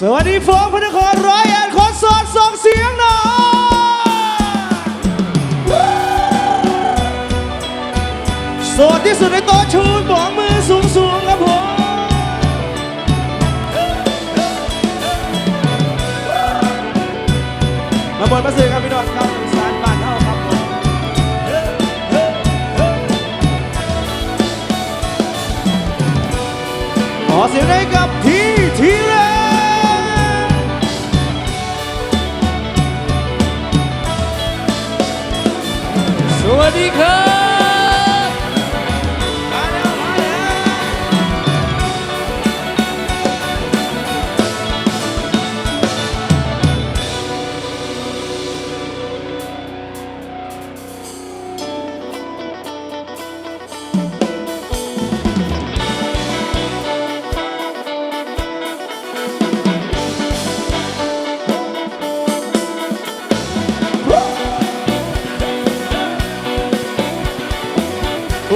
สวัสดีโฟงพระนครร้อยเอ็ดคนสดส่งเสียงหน่อยสดที่สุดในโต๊ะชูบอกมือสูงสูงครับผมมาบนมาสื่อครับพี่ดอนครับอีสานบ้านเฮาครับผมขอเสียงให้กับทีที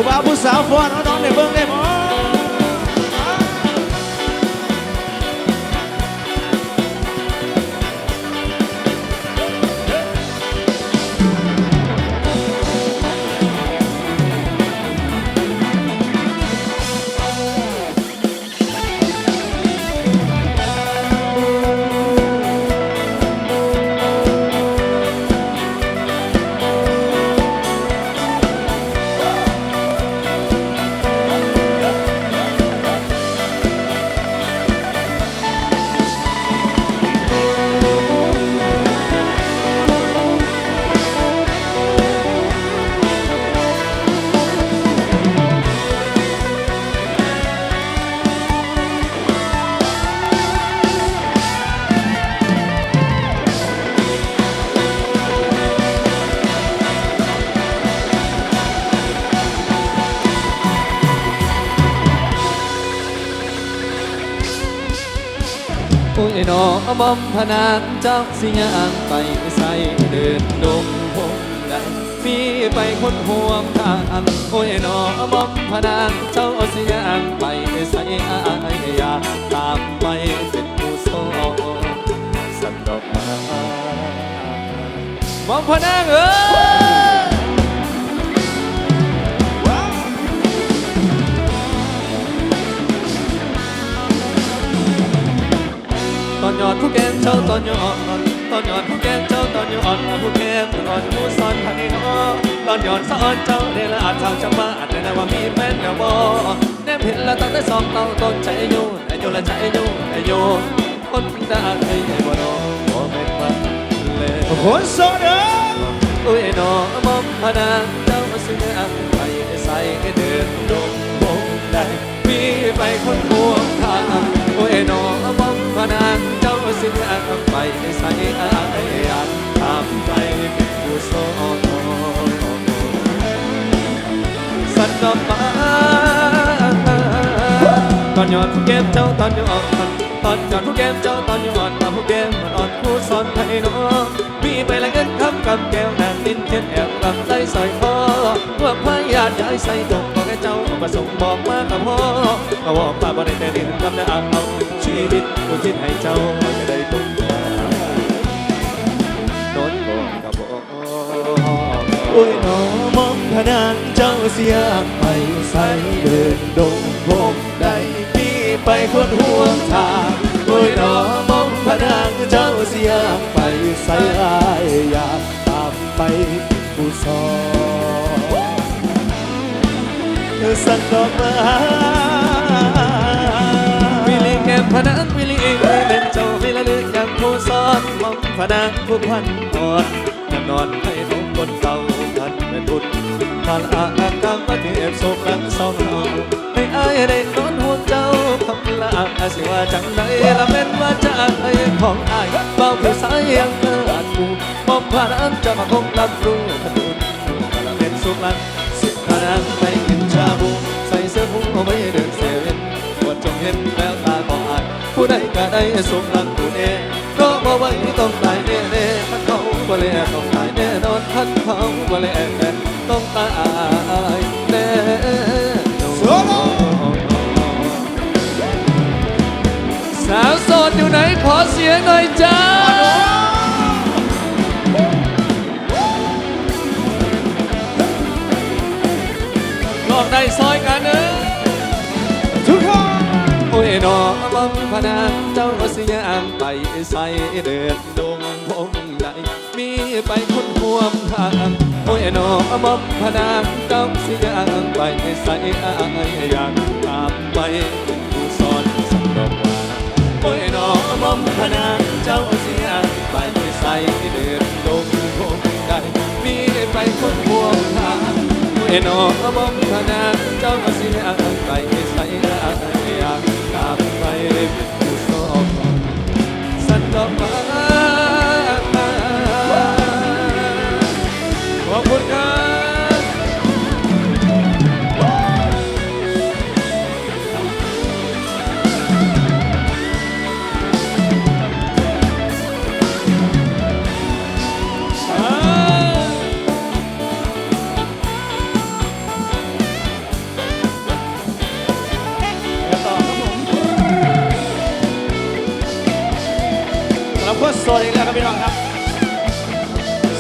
ผู้บ่าวผู้ส อนเอาน้องใหมโอ้ยนอมอมพนานเจ้าสิยางไปใส่เดินดงพงใดมีไปคนห่วงทางโอ้ยนอมอมพนานเจ้าสิยางไปใส่อายยากตามไปเป็นผู้โซสันดอกมามอมพนางเอ้ย ตอนหยอดผู้แก้มเจ้าตอนหยอดตอนหยอดผู้แก้มเจ้าตอนหยอดผู้แก้มตอนผู้สอนไทยน้อตอนหยอดสอนเจ้าเดละอาจทางจังมาอาจได้ว่ามีแฟนแล้วบ่แนมเห็นแล้วตั้งแต่สองเต้าต้นใจอยู่แต่อยู่และใจอยู่แต่อยู่คนได้เคยให้บ่นอบ่เป็นวันเลยคนโสดเด้ออุ้ยน้องมอมพนาเจ้าสิเงอังไปใส่เดินดงบงได้มีไปคนห่วงทาง โอ้ยนอมอมพนาเจ้าสิเงอังไปใส่อายอยากทำไปเป็นผู้โสดสันดอกมาตอนหยอดผู้เก็บเจ้าตอนหยอดตอนหยอดผู้เก็บเจ้าตอนหยอดมาผู้เก็บมันอ่อนผู้สอนให้น้องมีไปละเงินคำกำแก้วนางินเทียนแอบกำไส้สอยคอว่าพายาดย้ายใส่ตกบอกให้เจ้าประสงค์บอกมากับพ่อ ก็บอกมาบ่ได้แต่ดินกำได้เอาชีวิตกูคิดให้เจ้าจะได้ตุ้มโดนบอกกับบอกโอ้ยหนองมองพนันเจ้าเสียไปใส่เดินดงพงได้มีไปคนห่วงทางโอ้ยหนองมองพนันเจ้าเสียไปใส่อายอยากตามไปผู้สอนสันดอกไม้ นันวิลีเป็นเจ้าวิละลึกยังผู้สอนมองพนันผู้พันอ่อนนอนอนให้นมบนเตาทันเป็นบุญพาลอากางมาเทียบโศกลังเศร้าเอาให้อายได้นอนห่วงเจ้าคำลาอาสิว่าจังใดละเป็นว่าจะไอ้ของอายเบาผิวสายยังเลิศกูมองพนันจะมาคงรับรู้ขนุนละเป็นสุขลังสิพนันไปกินชาบูใส่เสื้อผู้เอาไว้เดินเซเว่นปวดจงเห็นแวว ผู้ใดก็ได้สมรักผู้เน่ก็บอกว่าไว้ต้องตายแน่แน่ๆมันเขาบ่เลต้องตายแน่นอนท่านเขาบ่เลยต้องตายแน่นอนสาวโสดอยู่ไหนขอเสียงหน่อยจ้าลองได้ซอยกัน นันเจ้าเสียงไปใส่เดือดดงพงใดมีไปคนห่วมทางโอ้ยนองบังพนันเจ้าเสียงไปใส่อายอยากตามไปเป็นผู้สอนสักดอกว่าโอ้ยนองบังพนันเจ้าเสียงไปใส่เดือดดงพงใดมีไปคนห่วมทางเอ็นอมอมพนาเจ้าเสียงไป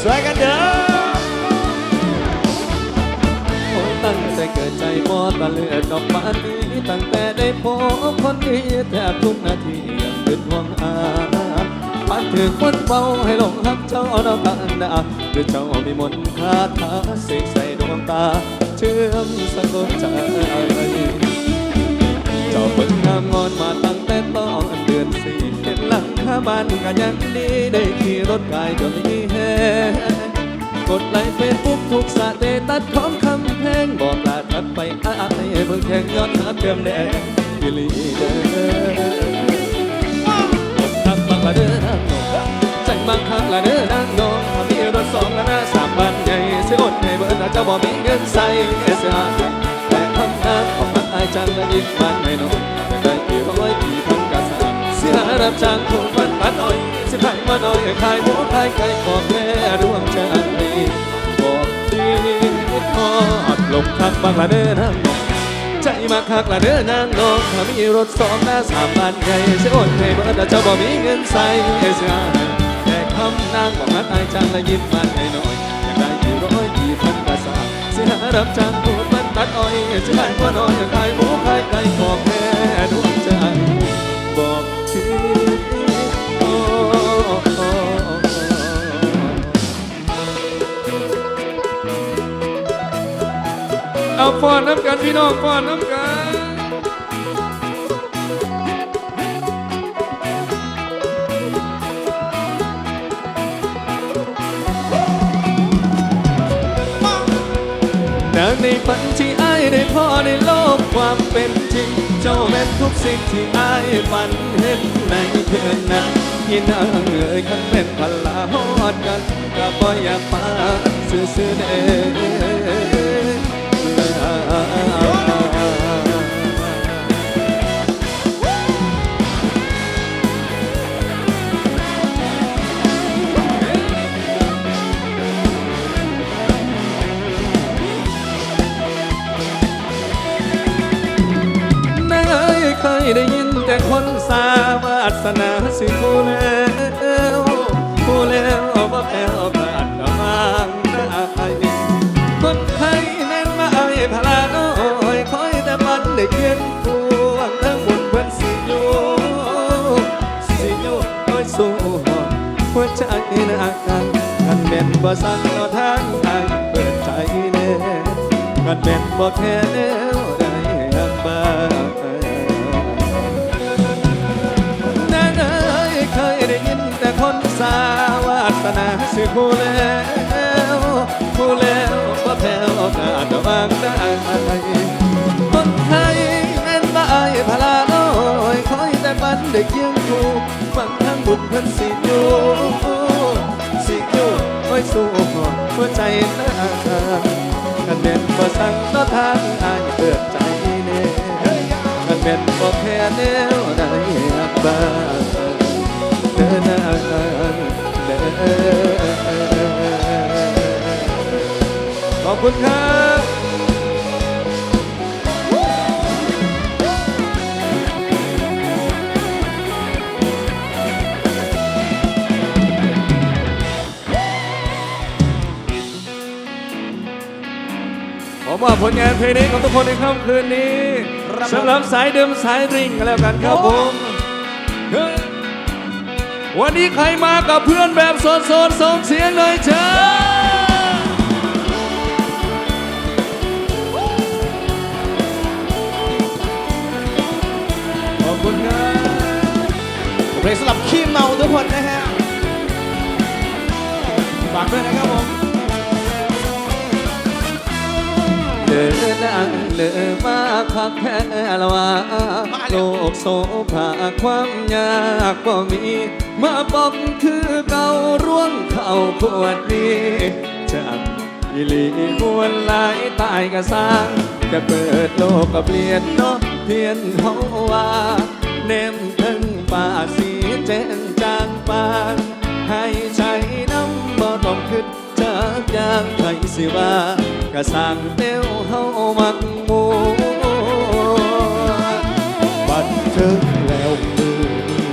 สวยกันเด้อโอ้ตั้งแต่เกิดใจมอตะเลือดออกมานี้ตั้งแต่ได้พบคนดีแทบทุกนาทียังเป็นห่วงอาปันถึงคนเบาให้หลงรักเจ้าน้ำตาหนาหรือเจ้ามีมนต์คาถาเสกใส่ดวงตา เชื่อมสะกดใจเจ้าเพิ่งงามงอนมาตั้งแต่ตอนเดือนสี่ เห็นหลังคาบ้านกันยังดีได้ขี่รถกายจนมีแฮกดไลค์เฟซบุ๊กทุกสาเดตัดของคำแพงบอกลาทัดไปอ้ายเบิ่งแข่งยอนหาเติมแดงอีหลีเด้อทักบักละเด้อนางนองใจมักคักละเด้อนางนองถ้ามีรถสองละนะสามบ้านใหญ่สิอดให้เบิ่นเจ้าบ่มีเงินใส่เสียหาแต่คำน้ำของมันอายจังละยิ้มมันไม่น้อย รับจ้างถูกมันปัดอ้อยสิขายมาหน่อยขายหมูขายไก่ขอแค่ดวงใจบอกดีทอดลงทักบางละเด้อนางนองใจมาคักละเด้อนางนองถ้ามีรถสองหน้าสามบ้านใหญ่เสียอดให้เบิดเจ้าบ่มีเงินใส่เสียแต่คำนางบอกมันอายจังและยิ้มมันให้หน้อยอยากได้กี่ร้อยกี่พันกะสามสิหารับจ้างพูดมันตัดอ้อยสิขายว่าน้อยขายหมูขายไก่ขอแค่ดวงใจ เอาฟอนน้ำกันพี่น้องฟอนน้ำกันนางในฝันที่อายได้พอในโลกความเป็นจริง เจ้าแม่นทุกสิ่งที่อายฝันเห็นในเพื่อนนั้นที่นางเอ่ยคันเป็นพลาฮอดกันก็บ่อยากปาซื่อๆเด้อ ได้ยินแต่คนสาวาสนาสิผู้แล้วผู้แล้วว่าแพ้วบาดกำลังได้คนไทยแม่นมาไอ้พลาน้อยคอยแต่มันได้เคียงคู่วงทั้งบุญเพิ่นสิอยู่สิอยู่คอยสู้หัวใจนักกันกันแม่นบ่สั่งเราทางทางเปิดใจแน่กันแม่นบ่แค่แนวใดหักบ้างาวาสนาสิผู้แล้วผู้แล้วว่แพ้โอกาสจะวางตาได้คนไทยแม่นบ่อายพลาน้อยคอยแต่บันเด็กยังคู่ฟังทางบุญเพิ่นสิอยู่สิอยู่คอยสู้หัวใจนากันแม่นบ่สั่งต่อทางอายเปิดใจแน่มันเป็นบ่แค่แนวใดบ้างเดินหน้า คุณครับขอมอบผลงานเพลงนี้ของทุกคนในค่ำคืนนี้สำหรับสายเดิมสายริ่งกันแล้วกันครับผมวันนี้ใครมากับเพื่อนแบบโซนโซนส่งเสียงหน่อยเชิญ ลงสำหรับขี้เมาทุกคนนะฮะฝากด้วยนะครับผมเดินดังเดินมาคักแค่ละวาโลกโซภาความยากบ่มีมาปอกคือเก่าร่วงเข้าขวดนี้จากอีหลีมวนหลายตายก็สร้างจะเปิดโลกก็เปลี่ยนเนาะเพียนเขาว่าเนมถึงป่าส แจ้งจางปานให้ใช้น้ำบ่ต้องคิดจากอย่างไทยสิว่ากะสั่งเต้วเฮามักมวนบันเทิงแล้วมือ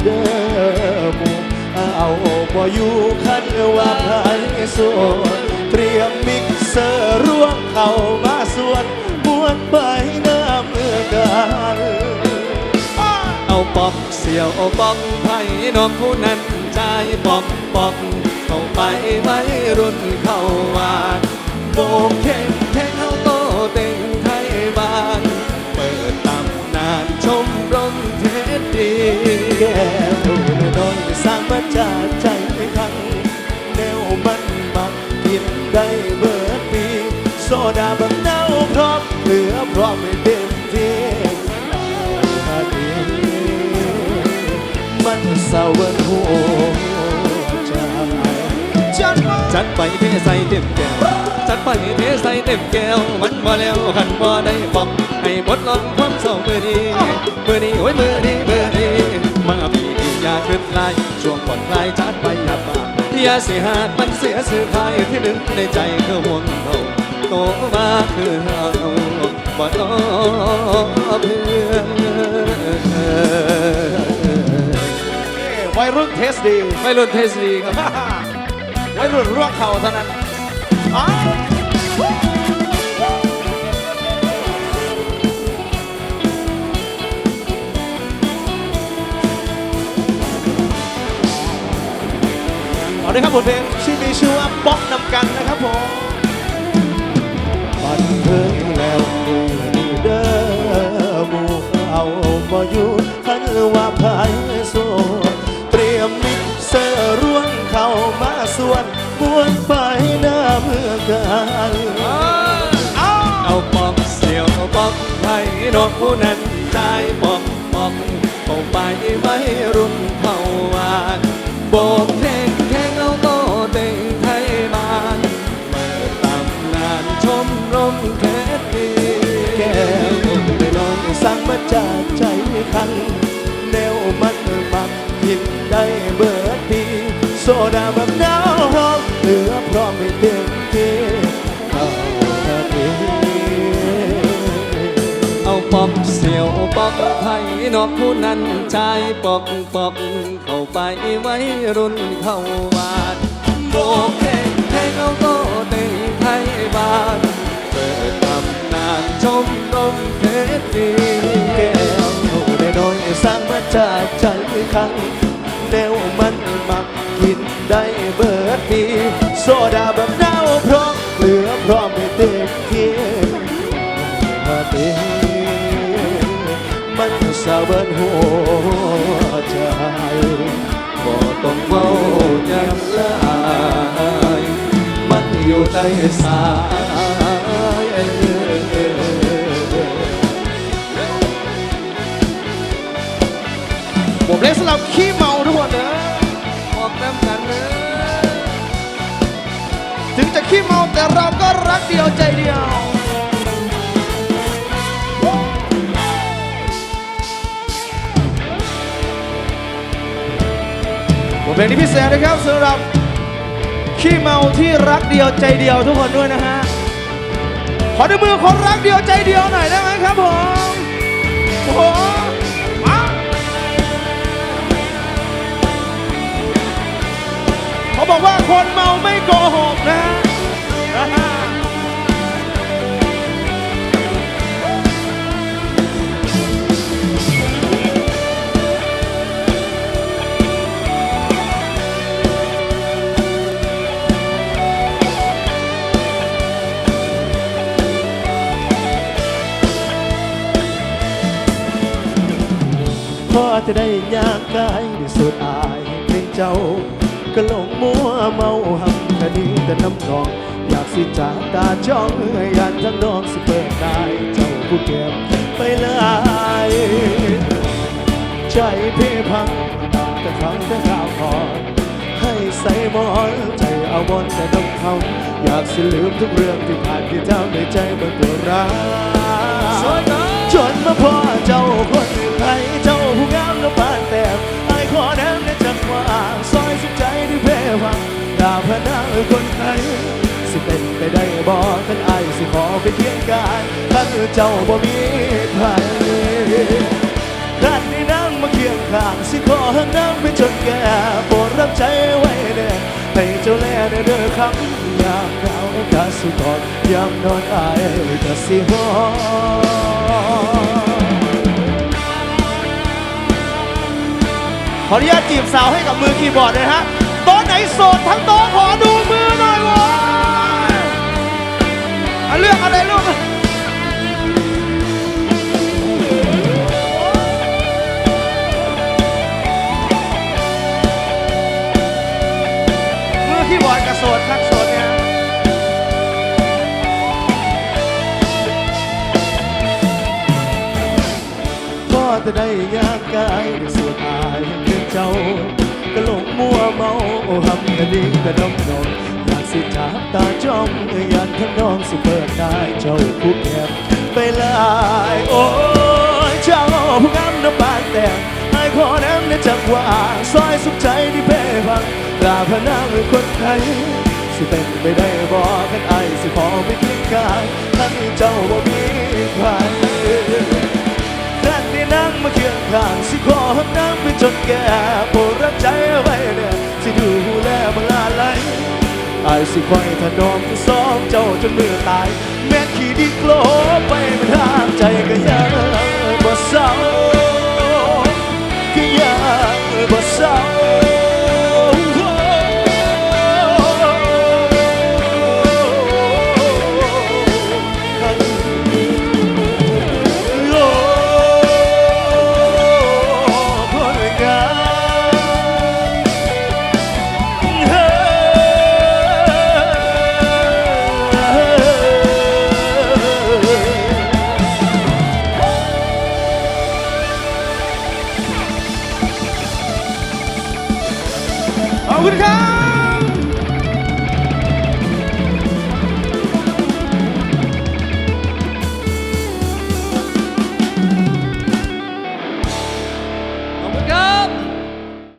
เด้อมูเอาบ่อยู่คันว่าใครสวนเตรียมมิกเซอร์ร่วงเข้ามา ปอกเสียวอาปอกไผ่น้องผู้นั้นใจปอกปอกเข้าไปไว้รุ่นเข้าวานโบกเข่งแข่งเอาโตเต็งไทยบ้าน เปิดตำนานชมรมเทศดีแก้วน้อยสร้างมาจากใจครั้งแนวมันมักกินได้เบิด มันหัวใจจัดมาจัดไปเทใส่เต็มแก้วจัดไปเทใส่เต็มแก้ว มันบ่แล้วขันบ่ได้บอกให้บดลอนความเศร้าเมื่อดีเมื่อดีโอ้ยเมื่อดีเมื่อดีมาพี่อย่าขึ้นลายช่วงผ่อนคลายจัดไปอย่าปากอย่าเสียหาดมันเสียสื่อพายที่นึกในใจคือห่วงเขาโตมาคือเฮาบ่ต้องเพื่อ วัยรุ่นเทสดีไม่รุ่นเทสลีครับ วัยรุ่นร่วงเข่าเท่านั้นอ้าวเอาเลยครับบทเพลงที่มีชื่อว่าป๊อกนำกันนะครับผม มาส่วนมวนไปหน้าเมื่อกันเอาปอกเสียวปอกไผ่นกผู้นั้นใจปอกปอกเอาไปไว้รุ่นเข้าวานโบกแข่งแข่งเอาโตเต็งไทยบ้านเปิดตำนานชมรมเพชรดีแก้วไม่น้อยสั่งมาจากใจคันแนวมันมักกินได้เบิดปีโซดา อาปอกเสียวปอกไผ่นกผู้นั้นใจปอกปอกเข้าไปไว้รุ่นเข้าวานโบกแข่งแข่งเอาโตเต็งไทยบานเปิดตำนานชมรมเพชรดีแก้วไม่น้อยสั่งมาจากใจคันแนวมันมักกินได้เบิดปีโซดาแบบหน เบิดหัวใจบ่ต้องเว้าอย่างลายมันอยู่ใต้สายผมเล่นสำหรับขี้เมาทุกคนนะบอกน้ำกันเด้อถึงจะขี้เมาแต่เราก็รักเดียวใจเดียว เพลงนี้พิเศษนะครับสำหรับขี้เมาที่รักเดียวใจเดียวทุกคนด้วยนะฮะ ขอด้วยมือคนรักเดียวใจเดียวหน่อยได้ไหมครับผมโอ้โหมาเขาบอกว่าคนเมาไม่โกหก จะได้ยากกายได้สุดอายเพลงเจ้า ก็หลงมัวเมาหำคดีแต่น้ำนอง อยากสิจากตาจ้องอยากทั้งน้องสิเปิดได้เจ้าผู้เก็บไปเลยใจเพ่พังแต่ครั้งแต่ข่าวพอนให้ใส่หมอนใจเอาบอนแต่ต้องเขาอยากสิลืมทุกเรื่องที่ผ่านที่เจ้าในใจมันตัวร้ายจนมาพอเจ้าคนไทยเจ้า ผู้งามน้ำปานแต่ไอ้ขอแนมในจังหวะซอยสุดใจที่เพ่พังดาพนาคนไทยสิเป็นไปได้บ่ท่านไอสิขอไปเคียงกายท่านเจ้าบ่มีใครท่านได้นั่งมาเคียงข้างสิขอห้นั่งไปจนแก่โปรดรับใจไว้เด้อให้เจ้าแลเด้อเด้อคำยามหนาวกาสิกอดยามนอนอายกาสิหอ ขออนุญาตจีบสาวให้กับมือคีย์บอร์ดเลยฮะโต๊ะไหนโสดทั้งโต๊ะขอดูมือหน่อยวะเลือกอะไรลูกมือคีย์บอร์ดกับโสดครับโสดเนี่ยก็จะได้ยากกายได้สวดอายเพื่อเจ้าก็หลงมัวเมาโอ้หำกระดิ่งกระดมนองอยากสิจับตาจ้องอยยันทั้งน้องสิเปิดได้เจ้าผู้แก็บไปลายโอ้เจ้าผู้งามน้ำปานแต่งไอ้ขอแนมในจังหวะซอยสุขใจที่เพ่พังกราพนางคนไทยสิเป็นไปได้บอกกันไอ นมือตาย แม้ขี่ดินโกลไปมันห้ามใจก็ยัง